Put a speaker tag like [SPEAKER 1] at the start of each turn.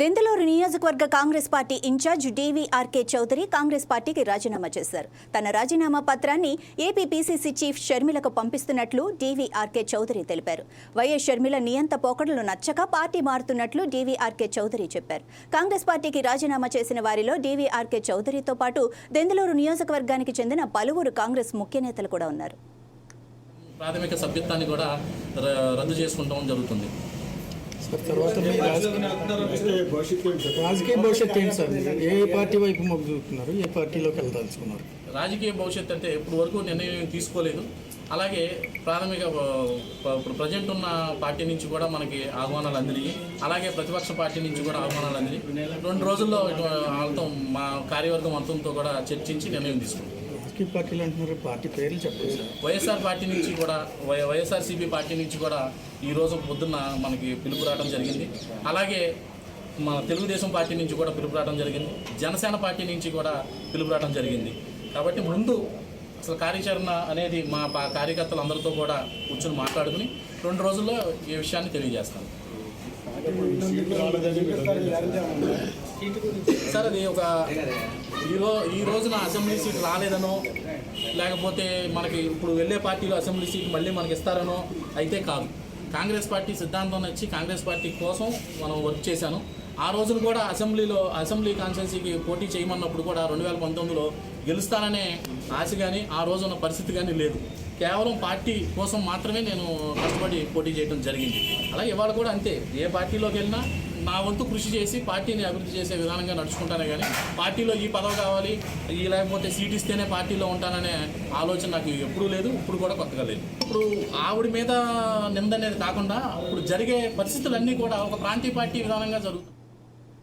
[SPEAKER 1] దెందలూరు నియోజకవర్గ Congress party in-charge DVRK Chaudhary Congress పార్టీకి రాజీనామా చేశారు. తన రాజీనామా పత్రాన్ని ఏపీ పీసీసీ చీఫ్ షర్మిలకు పంపిస్తున్నట్లు డీవీఆర్కే చౌదరి తెలిపారు. వైఎస్ షర్మిల నియంత పోకడలు నచ్చక పార్టీ మారుతున్నట్లు డీవీఆర్కే చౌదరి చెప్పారు. కాంగ్రెస్ పార్టీకి రాజీనామా చేసిన వారిలో డీవీఆర్కే చౌదరితో పాటు దెందలూరు నియోజకవర్గానికి చెందిన పలువురు కాంగ్రెస్ ముఖ్య నేతలు కూడా ఉన్నారు.
[SPEAKER 2] ప్రాథమిక సభ్యత్వాన్ని కూడా రద్దు చేసుకుంటాం జరుగుతుంది.
[SPEAKER 3] తర్వాత మీ రాజకీయ భవిష్యత్తు ఏంటి సార్? ఏ పార్టీ వైపు మొగ్గు చూపుతున్నారు? ఏ పార్టీలోకి వెళ్ళదలుచుకున్నారు
[SPEAKER 2] రాజకీయ భవిష్యత్తు అంటే ఇప్పటి వరకు నిర్ణయం తీసుకోలేదు. అలాగే ప్రాథమిక ఇప్పుడు ప్రజెంట్ ఉన్న పార్టీ నుంచి కూడా మనకి ఆహ్వానాలు అందినాయి. అలాగే ప్రతిపక్ష పార్టీ నుంచి కూడా ఆహ్వానాలు అందినాయి. రెండు రోజుల్లో ఇటు వాళ్ళతో మా కార్యవర్గం అంతంతో కూడా చర్చించి నిర్ణయం తీసుకుంటాం
[SPEAKER 3] రాజకీయ పార్టీలు అంటున్నారు పార్టీ పేర్లు చెప్పండి సార్.
[SPEAKER 2] వైఎస్ఆర్ పార్టీ నుంచి కూడా వై వైఎస్ఆర్సీపీ పార్టీ నుంచి కూడా ఈ రోజు పొద్దున్న మనకి పిలుపు రావడం జరిగింది. అలాగే మన తెలుగుదేశం పార్టీ నుంచి కూడా పిలుపు రావడం జరిగింది. జనసేన పార్టీ నుంచి కూడా పిలుపు రావడం జరిగింది. కాబట్టి ముందు అసలు కార్యాచరణ అనేది మా పా- కార్యకర్తలు అందరితో కూడా కూర్చొని మాట్లాడుకుని రెండు రోజుల్లో ఈ విషయాన్ని తెలియజేస్తాను. సార్ అది ఒక ఈ ఈ రోజున అసెంబ్లీ సీట్ రాలేదనో లేకపోతే మనకి ఇప్పుడు వెళ్ళే పార్టీలో అసెంబ్లీ సీట్ మళ్ళీ మనకి ఇస్తారనో అయితే కాదు. కాంగ్రెస్ పార్టీ సిద్ధాంతం నచ్చి కాంగ్రెస్ పార్టీ కోసం మనం వర్క్ చేశాను. ఆ రోజున కూడా అసెంబ్లీలో అసెంబ్లీ కాన్స్టెన్సీకి పోటీ చేయమన్నప్పుడు కూడా రెండు వేల పంతొమ్మిదిలో గెలుస్తాననే ఆశ కానీ ఆ రోజున్న పరిస్థితి కానీ లేదు. కేవలం పార్టీ కోసం మాత్రమే నేను కష్టపడి పోటీ చేయడం జరిగింది. అలాగే ఇవాళ కూడా అంతే. ఏ పార్టీలోకి వెళ్ళినా నా వంతు కృషి చేసి పార్టీని అభివృద్ధి చేసే విధానంగా నడుచుకుంటానే కానీ పార్టీలో ఈ పదవి కావాలి ఈ లేకపోతే సీట్ ఇస్తేనే పార్టీలో ఉంటాననే ఆలోచన నాకు ఎప్పుడూ లేదు ఇప్పుడు కూడా కొత్తగా లేదు. ఇప్పుడు ఆవిడ మీద నింద అనేది కాకుండా ఇప్పుడు జరిగే పరిస్థితులన్నీ కూడా ఒక ప్రాంతీయ పార్టీ విధానంగా జరుగుతుంది